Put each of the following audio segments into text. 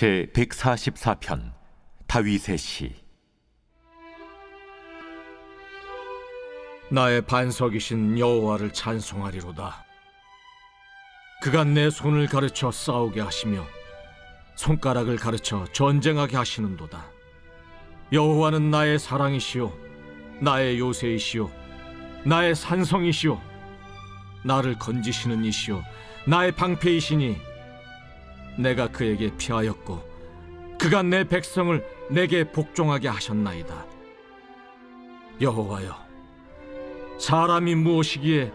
제 144편 다윗의 시 나의 반석이신 여호와를 찬송하리로다. 그가 내 손을 가르쳐 싸우게 하시며 손가락을 가르쳐 전쟁하게 하시는도다. 여호와는 나의 사랑이시요 나의 요새이시요 나의 산성이시요 나를 건지시는 이시요 나의 방패이시니 내가 그에게 피하였고 그가 내 백성을 내게 복종하게 하셨나이다. 여호와여 사람이 무엇이기에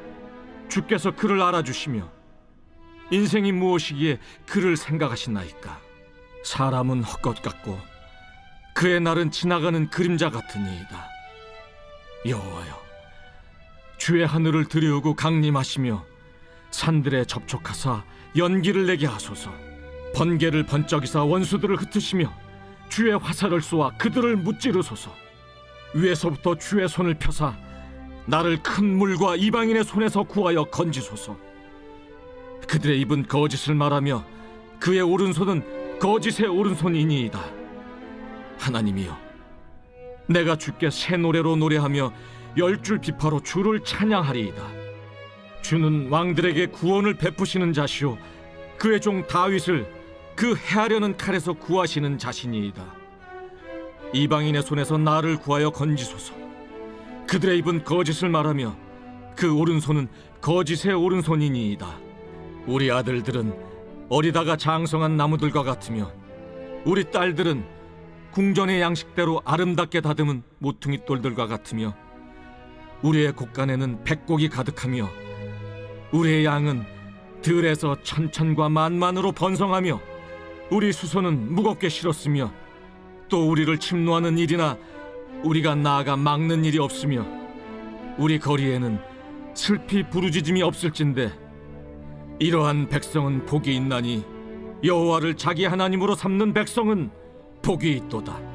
주께서 그를 알아주시며 인생이 무엇이기에 그를 생각하시나이까? 사람은 헛것 같고 그의 날은 지나가는 그림자 같으니이다. 여호와여 주의 하늘을 들여오고 강림하시며 산들에 접촉하사 연기를 내게 하소서 번개를 번쩍이사 원수들을 흩으시며 주의 화살을 쏘아 그들을 무찌르소서 위에서부터 주의 손을 펴사 나를 큰 물과 이방인의 손에서 구하여 건지소서. 그들의 입은 거짓을 말하며 그의 오른손은 거짓의 오른손이니이다. 하나님이여, 내가 주께 새 노래로 노래하며 열 줄 비파로 주를 찬양하리이다. 주는 왕들에게 구원을 베푸시는 자시오. 그의 종 다윗을 그 해하려는 칼에서 구하시는 자신이이다. 이방인의 손에서 나를 구하여 건지소서. 그들의 입은 거짓을 말하며 그 오른손은 거짓의 오른손이니이다. 우리 아들들은 어리다가 장성한 나무들과 같으며 우리 딸들은 궁전의 양식대로 아름답게 다듬은 모퉁이 돌들과 같으며 우리의 곳간에는 백곡이 가득하며 우리의 양은 들에서 천천과 만만으로 번성하며 우리 수소는 무겁게 실었으며 또 우리를 침노하는 일이나 우리가 나아가 막는 일이 없으며 우리 거리에는 슬피 부르짖음이 없을진데 이러한 백성은 복이 있나니 여호와를 자기 하나님으로 삼는 백성은 복이 있도다